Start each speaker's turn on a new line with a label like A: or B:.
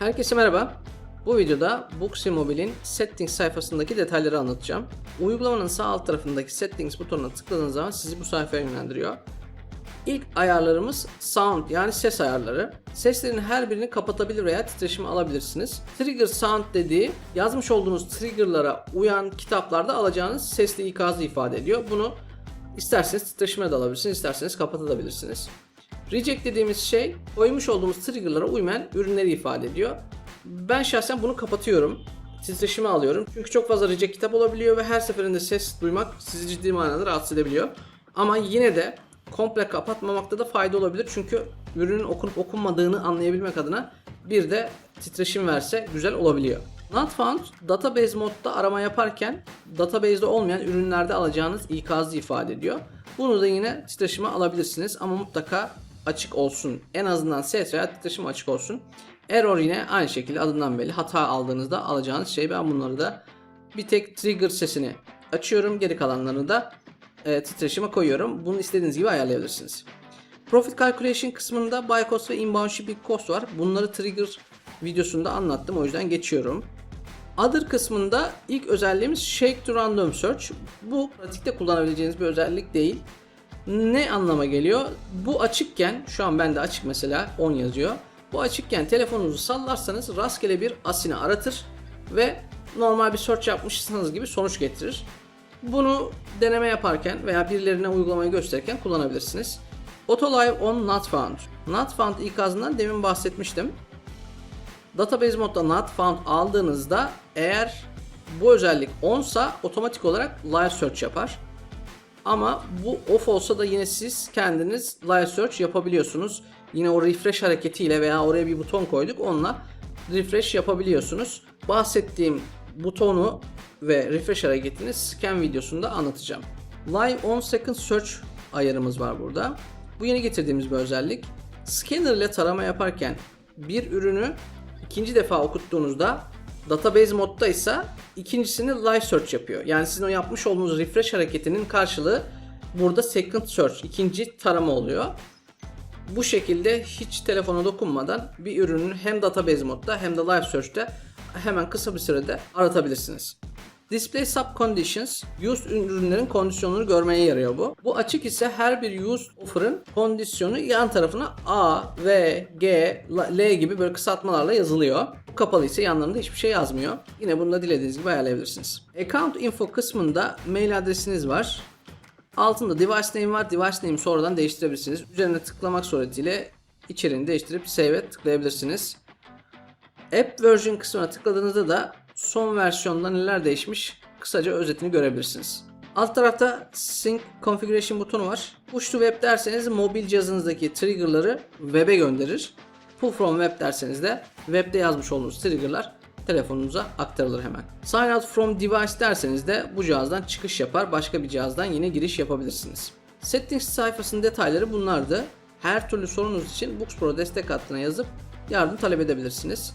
A: Herkese merhaba. Bu videoda Booksy Mobile'in Settings sayfasındaki detayları anlatacağım. Uygulamanın sağ alt tarafındaki Settings butonuna tıkladığınız zaman sizi bu sayfaya yönlendiriyor. İlk ayarlarımız Sound yani ses ayarları. Seslerin her birini kapatabilir veya titreşimi alabilirsiniz. Trigger Sound dediği yazmış olduğunuz triggerlara uyan kitaplarda alacağınız sesli ikazı ifade ediyor. Bunu isterseniz titreşime de alabilirsiniz, isterseniz kapatabilirsiniz. Reject dediğimiz şey koymuş olduğumuz triggerlara uymayan ürünleri ifade ediyor. Ben şahsen bunu kapatıyorum. Titreşimi alıyorum. Çünkü çok fazla reject kitap olabiliyor ve her seferinde ses duymak sizi ciddi manada rahatsız edebiliyor. Ama yine de komple kapatmamakta da fayda olabilir. Çünkü ürünün okunup okunmadığını anlayabilmek adına bir de titreşim verse güzel olabiliyor. Not found database modda arama yaparken database'de olmayan ürünlerde alacağınız ikazı ifade ediyor. Bunu da yine titreşime alabilirsiniz ama mutlaka açık olsun. En azından ses veya titreşim açık olsun. Error yine aynı şekilde adından belli. Hata aldığınızda alacağınız şey. Ben bunları da bir tek trigger sesini açıyorum. Geri kalanlarını da e, titreşime koyuyorum. Bunu istediğiniz gibi ayarlayabilirsiniz. Profit Calculation kısmında buy cost ve inbound shipping cost var. Bunları trigger videosunda anlattım. O yüzden geçiyorum. Other kısmında ilk özelliğimiz Shake to Random Search. Bu pratikte kullanabileceğiniz bir özellik değil. Ne anlama geliyor? Bu açıkken, şu an bende açık mesela 10 yazıyor. Bu açıkken telefonunuzu sallarsanız rastgele bir asini aratır ve normal bir search yapmışsınız gibi sonuç getirir. Bunu deneme yaparken veya birilerine uygulamayı gösterirken kullanabilirsiniz. Autolive on not found. Not found ikazından demin bahsetmiştim. Database modda not found aldığınızda eğer bu özellik onsa otomatik olarak live search yapar. Ama bu off olsa da yine siz kendiniz live search yapabiliyorsunuz. Yine o refresh hareketiyle veya oraya bir buton koyduk onunla refresh yapabiliyorsunuz. Bahsettiğim butonu ve refresh hareketini scan videosunda anlatacağım. Live 10 second search ayarımız var burada. Bu yeni getirdiğimiz bir özellik. Scanner ile tarama yaparken bir ürünü ikinci defa okuttuğunuzda database modda ise ikincisini live search yapıyor. Yani sizin o yapmış olduğunuz refresh hareketinin karşılığı burada second search, ikinci tarama oluyor. Bu şekilde hiç telefona dokunmadan bir ürünün hem database modda hem de live search'te hemen kısa bir sürede aratabilirsiniz. Display Sub Conditions, used ürünlerin kondisyonunu görmeye yarıyor bu. Bu açık ise her bir used offer'ın kondisyonu yan tarafına A, V, G, L gibi böyle kısaltmalarla yazılıyor. Bu kapalı ise yanlarında hiçbir şey yazmıyor. Yine bunu da dilediğiniz gibi ayarlayabilirsiniz. Account Info kısmında mail adresiniz var. Altında device name var. Device name'i sonradan değiştirebilirsiniz. Üzerine tıklamak suretiyle içeriğini değiştirip save'e tıklayabilirsiniz. App version kısmına tıkladığınızda da son versiyonda neler değişmiş kısaca özetini görebilirsiniz. Alt tarafta Sync Configuration butonu var. Push to Web derseniz mobil cihazınızdaki triggerları web'e gönderir. Pull from Web derseniz de web'de yazmış olduğunuz triggerlar telefonunuza aktarılır hemen. Sign out from device derseniz de bu cihazdan çıkış yapar, başka bir cihazdan yine giriş yapabilirsiniz. Settings sayfasının detayları bunlardı. Her türlü sorunuz için Books Pro destek hattına yazıp yardım talep edebilirsiniz.